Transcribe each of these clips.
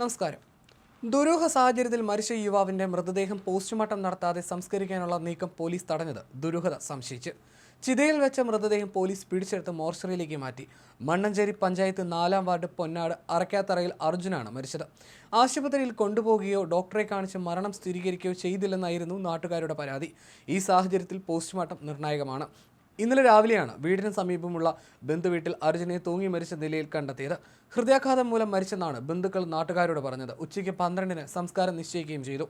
നമസ്കാരം. ദുരൂഹ സാഹചര്യത്തിൽ മരിച്ച യുവാവിന്റെ മൃതദേഹം പോസ്റ്റ്മോർട്ടം നടത്താതെ സംസ്കരിക്കാനുള്ള നീക്കം പോലീസ് തടഞ്ഞത് ദുരൂഹത സംശയിച്ച്. ചിതയിൽ വെച്ച മൃതദേഹം പോലീസ് പിടിച്ചെടുത്ത് മോർച്ചറിയിലേക്ക് മാറ്റി. മണ്ണഞ്ചേരി പഞ്ചായത്ത് നാലാം വാർഡ് പൊന്നാട് അറക്കാത്തറയിൽ അർജുനാണ് മരിച്ചത്. ആശുപത്രിയിൽ കൊണ്ടുപോകുകയോ ഡോക്ടറെ കാണിച്ച് മരണം സ്ഥിരീകരിക്കുകയോ ചെയ്തില്ലെന്നായിരുന്നു നാട്ടുകാരുടെ പരാതി. ഈ സാഹചര്യത്തിൽ പോസ്റ്റ്മോർട്ടം നിർണായകമാണ്. ഇന്നലെ രാവിലെയാണ് വീടിന് സമീപമുള്ള ബന്ധുവീട്ടിൽ അർജുനെ തൂങ്ങി മരിച്ച നിലയിൽ കണ്ടെത്തിയത്. ഹൃദയാഘാതം മൂലം മരിച്ചെന്നാണ് ബന്ധുക്കൾ നാട്ടുകാരോട് പറഞ്ഞത്. ഉച്ചയ്ക്ക് പന്ത്രണ്ടിന് സംസ്കാരം നിശ്ചയിക്കുകയും ചെയ്തു.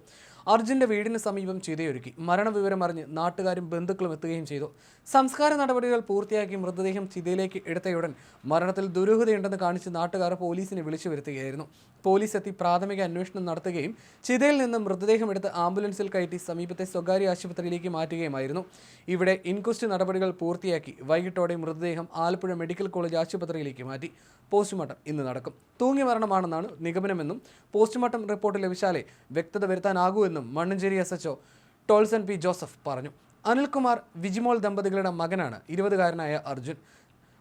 അർജുന്റെ വീടിന് സമീപം ചിതയൊരുക്കി. മരണവിവരം അറിഞ്ഞ് നാട്ടുകാരും ബന്ധുക്കളും എത്തുകയും ചെയ്തു. സംസ്കാര നടപടികൾ പൂർത്തിയാക്കി മൃതദേഹം ചിതയിലേക്ക് എടുത്തയുടൻ മരണത്തിൽ ദുരൂഹതയുണ്ടെന്ന് കാണിച്ച് നാട്ടുകാർ പോലീസിനെ വിളിച്ചു വരുത്തുകയായിരുന്നു. പോലീസ് എത്തി പ്രാഥമിക അന്വേഷണം നടത്തുകയും ചിതയിൽ നിന്ന് മൃതദേഹം എടുത്ത് ആംബുലൻസിൽ കയറ്റി സമീപത്തെ സ്വകാര്യ ആശുപത്രിയിലേക്ക് മാറ്റുകയുമായിരുന്നു. ഇവിടെ ഇൻക്വസ്റ്റ് നടപടികൾ പൂർത്തിയാക്കി വൈകിട്ടോടെ മൃതദേഹം ആലപ്പുഴ മെഡിക്കൽ കോളേജ് ആശുപത്രിയിലേക്ക് മാറ്റി. പോസ്റ്റ്മോർട്ടം ഇന്ന് നടക്കും. തൂങ്ങി മരണമാണെന്നാണ് നിഗമനമെന്നും പോസ്റ്റ്മോർട്ടം റിപ്പോർട്ട് ലഭിച്ചാലേ വ്യക്തത വരുത്താനാകൂ എന്നും Mannancheri S HO Tolson P Joseph പറഞ്ഞു. അനിൽകുമാർ വിജിമോൾ ദമ്പതികളുടെ മകനാണ്. ഇരുപതുകാരനായ അർജുൻ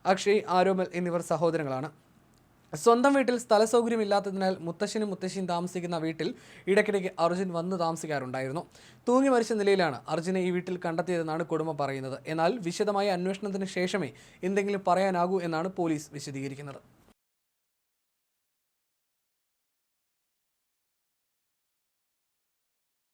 അക്ഷയ് ആരോമൽ എന്നിവർ സഹോദരങ്ങളാണ്. സ്വന്തം വീട്ടിൽ സ്ഥല സൗകര്യമില്ലാത്തതിനാൽ മുത്തശ്ശനും മുത്തശ്ശിയും താമസിക്കുന്ന വീട്ടിൽ ഇടയ്ക്കിടയ്ക്ക് അർജുൻ വന്ന് താമസിക്കാറുണ്ടായിരുന്നു. തൂങ്ങി മരിച്ച നിലയിലാണ് അർജുനെ ഈ വീട്ടിൽ കണ്ടെത്തിയതെന്നാണ് കുടുംബം പറയുന്നത്. എന്നാൽ വിശദമായ അന്വേഷണത്തിന് ശേഷമേ എന്തെങ്കിലും പറയാനാകൂ എന്നാണ് പോലീസ് വിശദീകരിക്കുന്നത്.